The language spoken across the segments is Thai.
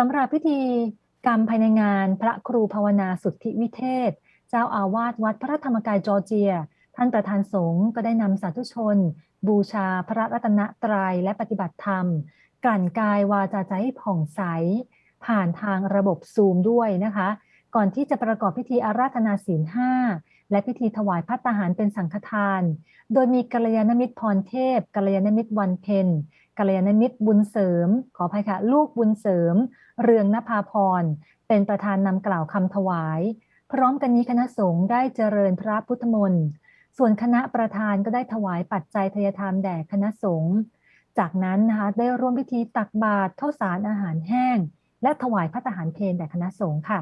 สำหรับพิธีกรรมภายในงานพระครูภาวนาสุทธิวิเทศ เจ้าอาวาสวัดพระธรรมกายจอร์เจีย ท่านประธานสงฆ์ก็ได้นำสาธุชน บูชาพระรัตนตรัยและปฏิบัติธรรม กลั่นกายวาจาใจผ่องใส ผ่านทางระบบซูมด้วยนะคะ ก่อนที่จะประกอบพิธีอาราธนาศีลห้า และพิธีถวายพัตตาหารเป็นสังฆทาน โดยมีกัลยาณมิตรพรเทพกัลยาณมิตรวันเพ็ญกัลยาณมิตรบุญเสริม ขออภัยค่ะ ลูกบุญเสริม เรืองนภาพร เป็นประธานนำกล่าวคำถวาย พร้อมกันนี้คณะสงฆ์ได้เจริญพระพุทธมนต์ ส่วนคณะประธานก็ได้ถวายปัจจัยทยธรรมแด่คณะสงฆ์ จากนั้นนะคะได้ร่วมพิธีตักบาตรข้าวสารอาหารแห้ง และถวายพระทหารเพลแด่คณะสงฆ์ค่ะ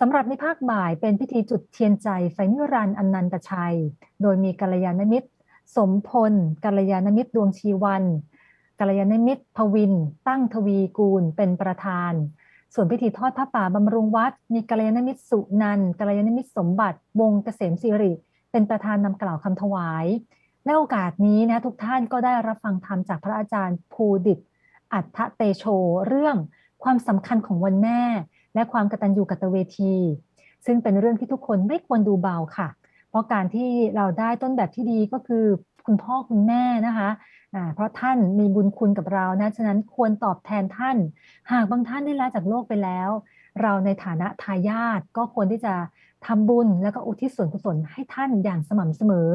สำหรับในภาคบ่ายเป็นพิธีจุดเทียนใจไฟนิรันดร์อนันตชัย โดยมีกัลยาณมิตร สมพลกัลยาณมิตรดวงชีวันกัลยาณมิตรพวิน ตั้งทวีกูลเป็นประธาน ส่วนพิธีทอดผ้าป่าบำรุงวัด มีกัลยาณมิตรสุนันกัลยาณมิตรสมบัติ วงเกษมสิริ เป็นประธานนำกล่าวคำถวาย ในโอกาสนี้นะทุกท่านก็ได้รับฟังธรรมจากพระอาจารย์ภูดิตอัฏฐเตโช เรื่องความสำคัญของวันแม่ และความกตัญญูกตเวที ซึ่งเป็นเรื่องที่ทุกคนไม่ควรดูเบาค่ะ เพราะการที่เราได้ต้นแบบที่ดีก็คือคุณพ่อคุณแม่นะคะเพราะท่านมีบุญคุณกับเรานะฉะนั้นควรตอบแทนท่าน หากบางท่านได้ลาจากโลกไปแล้ว เราในฐานะทายาทก็ควรที่จะทำบุญแล้วก็อุทิศส่วนกุศลให้ท่านอย่างสม่ำเสมอ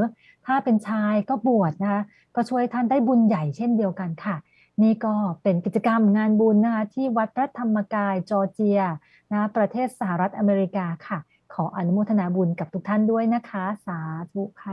ถ้าเป็นชายก็บวชนะคะก็ช่วยท่านได้บุญใหญ่เช่นเดียวกันค่ะ นี่ก็เป็นกิจกรรมงานบุญนะคะที่วัดพระธรรมกายจอร์เจียนะประเทศสหรัฐอเมริกาค่ะ ขออนุโมทนาบุญกับทุกท่านด้วยนะคะ สาธุค่ะ